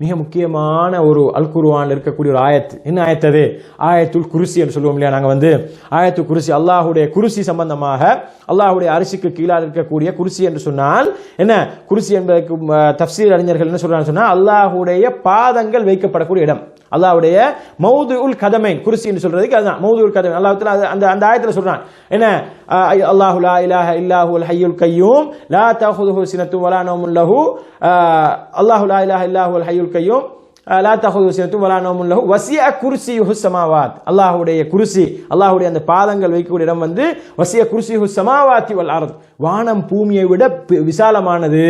மிக முக்கியமான ஒரு அல் குருவானில் இருக்கக்கூடிய ஒரு ஆயத். என்ன ஆயத்தது ஆயத்துல் குருசி என்று சொல்லுவோம் இல்லையா நாங்கள் வந்து? ஆயத்து குருசி அல்லாஹுடைய குருசி சம்பந்தமாக அல்லாஹுடைய அரிசிக்கு கீழாக இருக்கக்கூடிய குருசி என்று சொன்னால் என்ன? குருசி என்பதற்கு தப்சீர் அறிஞர்கள் என்ன சொல்றாங்க சொன்னால் அல்லாஹுடைய பாதங்கள் வைக்கப்படக்கூடிய இடம். அல்லாஹ்வுடைய மௌது உல் கதமைன் குருசி என்று சொல்றதுக்கு அதுதான். மௌது உல் கதமைன். அல்லாஹ் தஆலா அது- அந்த அந்த ஆயத்துல சொல்றான். என்ன? அஹ், அல்லாஹு லா இலாஹ இல்லாஹுல் ஹய்யுல் கய்யூம் லா தஹுதுஹு சினத்து வலா நௌமுன் லஹு. அஹ், அல்லாஹு லா இலாஹ இல்லாஹுல் ஹய்யுல் கய்யூம் அஹ், லா தஹுது சினத்து வலா நௌமுன் லஹு. வசிய குர்சியுஹு ஸமாவாத் அல்லாஹுடைய குருசி அல்லாஹுடைய அந்த பாதங்கள் வைக்கக்கூடிய இடம் வந்து வசிய குர்சியுஹு ஸமாவாத்தி வல் அர்த். வானம் பூமியை விட விசாலமானது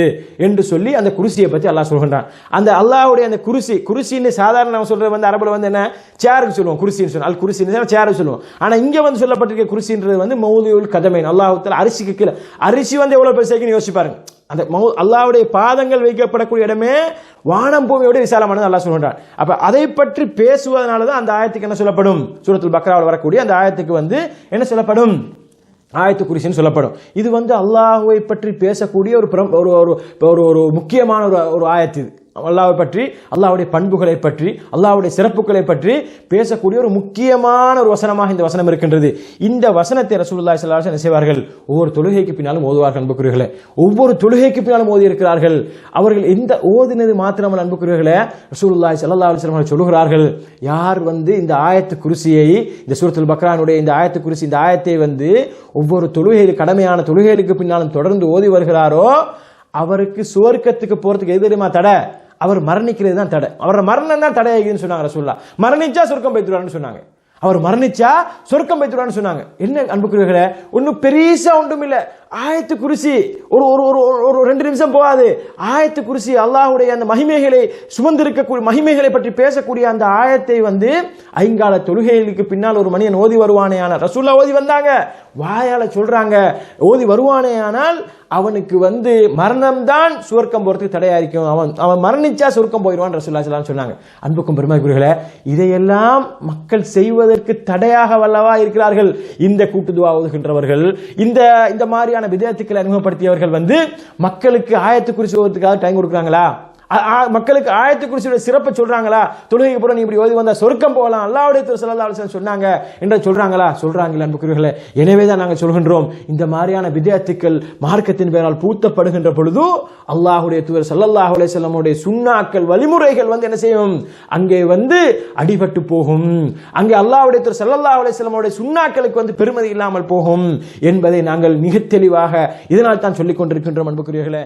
என்று சொல்லி அந்த குருசியை பற்றி அல்லாஹ் சொல்கின்றான். அந்த அல்லாஹ்வுடைய அந்த குருசி குருசின்னு சாதாரண நம்ம சொல்றது வந்து அரபுல வந்து என்ன? சேருக்கு சொல்லுவோம் குருசின்னு சொல்லுவோம் அல் குருசின்னு சேருக்கு சொல்லுவோம். ஆனால் இங்கே வந்து சொல்லப்பட்டிருக்க குருசின்றது வந்து மௌலியுல் கதமைன். அல்லாஹுத்தால அரிசிக்கு கீழே. அரிசி வந்து எவ்வளோ பெருசாக்குன்னு யோசிச்சு பாருங்க. அந்த மௌ அல்லாஹ்வுடைய பாதங்கள் வைக்கப்படக்கூடிய இடமே வானம் பூமியோட விசாலமானது அல்லா சொல்கிறான் அப்ப அதை பற்றி பேசுவதனால தான் அந்த ஆயத்துக்கு என்ன சொல்லப்படும்? சூரத்துல் பக்ராவில் வரக்கூடிய அந்த ஆயத்துக்கு வந்து என்ன சொல்லப்படும்? ஆயத்து குறிசின்னு சொல்லப்படும். இது வந்து அல்லாஹுவை பற்றி பேசக்கூடிய ஒரு பிரம்- ஒரு ஒரு ஒரு ஒரு முக்கியமான ஒரு ஒரு ஆயத்து இது. அல்லாவை பற்றி அல்லாவுடைய பண்புகளை பற்றி அல்லாவுடைய சிறப்புகளை பற்றி பேசக்கூடிய ஒரு முக்கியமான ஒரு வசனமாக இந்த வசனம் இருக்கின்றது. இந்த வசனத்தை ரசூல்லா ஸல்லல்லாஹு என்ன செய்வார்கள். ஒவ்வொரு தொழுகைக்கு பின்னாலும் ஓதுவார்கள் அன்புக்குரியர்களே ஒவ்வொரு தொழுகைக்கு பின்னாலும் ஓதி இருக்கிறார்கள் அவர்கள் இந்த ஓதினது மாத்திரமல் அன்புக்குரியர்களே ரசூல்லா சல்லா அலுவலம் சொல்லுகிறார்கள் யார் வந்து இந்த ஆயத்து குருசியை இந்த சூரத்துல் பக்ரானுடைய இந்த ஆயத்து குருசி இந்த ஆயத்தை வந்து ஒவ்வொரு தொழுகையில் கடமையான தொழுகைகளுக்கு பின்னாலும் தொடர்ந்து ஓதி வருகிறாரோ அவருக்கு சுவர்க்கத்துக்கு போறதுக்கு எது தெரியுமா தடை? அவர் மரணிக்கிறது தான் தடை. அவரோட மரணம் தான் தடையாகுதுன்னு சொன்னாங்க ரசூல்லா மரணிச்சா சொர்க்கம் பைத்துறான்னு சொன்னாங்க. அவர் மரணிச்சா சொர்க்கம் பைத்துறான்னு சொன்னாங்க. என்ன அன்புக்குரியவர்களே ஒன்றும் பெரிசா ஒன்றும் இல்லை ஆயத்து குருசி ஒரு ஒரு ஒரு ஒரு- ஒரு ரெண்டு நிமிஷம் போகாது. ஆயத்து குருசி அல்லாஹுடைய அந்த மகிமைகளை சுமந்திருக்கக்கூடிய மகிமைகளை பற்றி பேசக்கூடிய அந்த ஆயத்தை வந்து ஐங்கால தொழுகைகளுக்கு பின்னால் ஒரு மனிதன் ஓதி வருவானே ஆனால் ரசூல்லா ஓதி வந்தாங்க. வாயால் சொல்கிறாங்க ஓதி வருவானேயானால் அவனுக்கு வந்து மரணம்தான் சுவர்க்கம் போகிறதுக்கு தடையாயிருக்கும். அவன் அவன் மரணிச்சா சுவர்க்கம் போயிடுவான் ரசூல்லா ஸல்லல்லாஹு சொன்னாங்க. அன்புக்கும் பெருமைக்குரியர்களே இதையெல்லாம் மக்கள் செய்வதற்கு தடையாக வல்லவா இருக்கிறார்கள். இந்த கூட்டுதுவா ஓதுகின்றவர்கள் இந்த இந்த மாதிரியான விதத்துக்களை அறிமுகப்படுத்தியவர்கள் வந்து மக்களுக்கு ஆயத்து குறிச்சு டைம் கொடுக்குறாங்களா? மக்களுக்கு ஆயத்து குறிச்சியோட சிறப்பை சொல்றாங்களா? தொழுகைக்கு பூரா நீ இப்படி ஓதி வந்தா சொர்க்கம் போகலாம். அல்லாவுடைய திரு ஸல்லல்லாஹு அலைஹி சொன்னாங்க. என்று சொல்றாங்களா? சொல்றாங்களா அன்புக்குரியவர்களே. எனவே தான் நாங்கள் சொல்கின்றோம் இந்த மாதிரியான வித்தியார்த்திகள் மார்க்கத்தின் பெயரால் பூத்தப்படுகின்ற பொழுது அல்லாஹுடைய தூர் ஸல்லல்லாஹு அலைஹி சுண்ணாக்கள் வழிமுறைகள் வந்து என்ன செய்யும்? அங்கே வந்து அடிபட்டு போகும். அங்கே அல்லாஹ்வுடைய திரு ஸல்லல்லாஹு அலைஹி வஸல்லமுடைய வந்து பெருமதி இல்லாமல் போகும் என்பதை நாங்கள் மிக தெளிவாக இதனால் தான் சொல்லிக் கொண்டிருக்கின்றோம் அன்புக்குரியவர்களே.